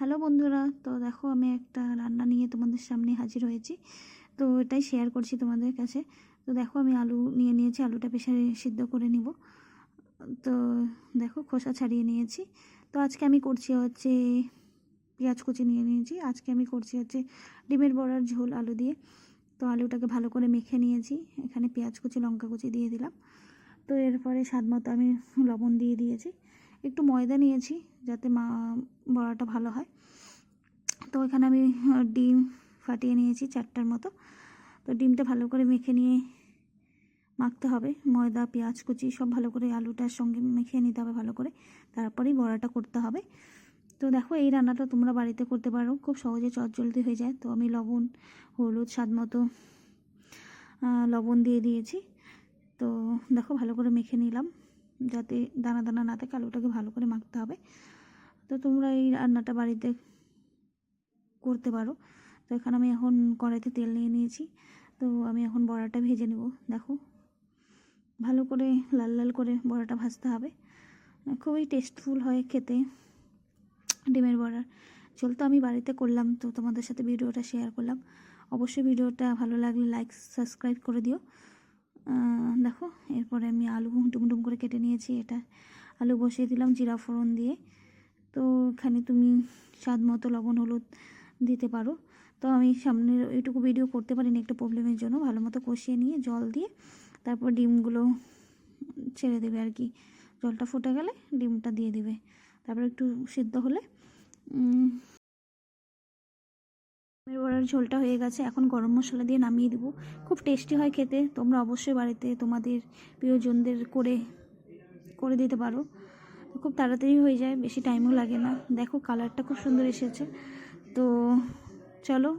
Hello বন্ধুরা, তো দেখো আমি একটা রান্না নিয়ে তোমাদের সামনে হাজির হয়েছি। তো এটাই শেয়ার করছি তোমাদের কাছে। তো দেখো আমি আলু নিয়ে নিয়েছি, আলুটা প্রেশারে সিদ্ধ করে নিব। তো দেখো খোসা ছাড়িয়ে নিয়েছি। তো আজকে আমি করছি হচ্ছে পেঁয়াজ কুচি নিয়ে নিয়েছি। আজকে আমি করছি হচ্ছে ডিমের বড়ার ঝোল আলু দিয়ে। তো আলুটাকে ভালো করে মেখে নিয়েছি। এখানে পেঁয়াজ কুচি, লঙ্কা কুচি দিয়ে দিলাম। তো এরপরে স্বাদ মতো আমি লবণ দিয়ে দিয়েছি। একটু ময়দা নিয়েছি যাতে মা, বড়াটা ভালো হয়। তো এখানে আমি, ডিম ফাটিয়ে নিয়েছি চারটার মতো। তো ডিমটা ভালো করে মেখে নিয়ে মাখতে হবে। ময়দা, পেঁয়াজ, কুচি সব ভালো করে আলুটার সঙ্গে মেখে নিতে হবে ভালো করে। তারপরেই বড়াটা করতে হবে। তো দেখো এই রান্নাটা তোমরা বাড়িতে করতে পারো। খুব সহজে চটজলদি হয়ে যায়। তো আমি লবণ, হলুদ, স্বাদ মতো লবণ দিয়ে দিয়েছি। তো দেখো ভালো করে মেখে নিলাম। যাতে দানা দানা না থাকে, আলুটাকে ভালো করে মাখতে হবে। তো তোমরা এই রান্নাটা বাড়িতে করতে পারো। তো এখানে আমি এখন কড়াইতে তেল নিয়ে নিয়েছি। তো আমি এখন বড়াটা ভেজে নেব, দেখো। ভালো করে লাল লাল করে বড়াটা ভাজতে হবে। খুবই টেস্টফুল হয় খেতে ডিমের বড়ার। ঝোল তো আমি বাড়িতে করলাম, তো তোমাদের সাথে ভিডিওটা শেয়ার করলাম। অবশ্যই ভিডিওটা ভালো লাগলে লাইক সাবস্ক্রাইব করে দিও। দেখো, এরপরে আমি আলু ডুমডুম করে কেটে নিয়েছি, এটা আলু বসিয়ে দিলাম জিরা ফোড়ন দিয়ে। তো এখানে তুমি স্বাদ মতো লবণ, হলুদ দিতে পারো। তো আমি সামনের এইটুকু ভিডিও করতে পারিনি একটা প্রবলেমের জন্য, ভালো মতো কষিয়ে নিয়ে জল দিয়ে তারপর ডিমগুলো ছেড়ে দেবে আর কি। জলটা ফুটে গেলে ডিমটা দিয়ে দিবে। তারপর একটু সিদ্ধ হলে বড়ার ঝোলটা হয়ে গেছে, এখন গরম মশলা দিয়ে নামিয়ে দিব। খুব টেস্টি হয় খেতে, তোমরা অবশ্যই বাড়িতে তোমাদের প্রিয়জনদের করে করে দিতে পারো। খুব তাড়াতাড়ি হয়ে যায়, বেশি টাইমও লাগে না। দেখো কালারটা খুব সুন্দর এসেছে। তো চলো,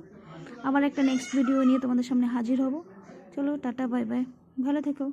আবার একটা নেক্সট ভিডিও নিয়ে তোমাদের সামনে হাজির হব। চলো, টাটা বাই বাই ভালো থেকো।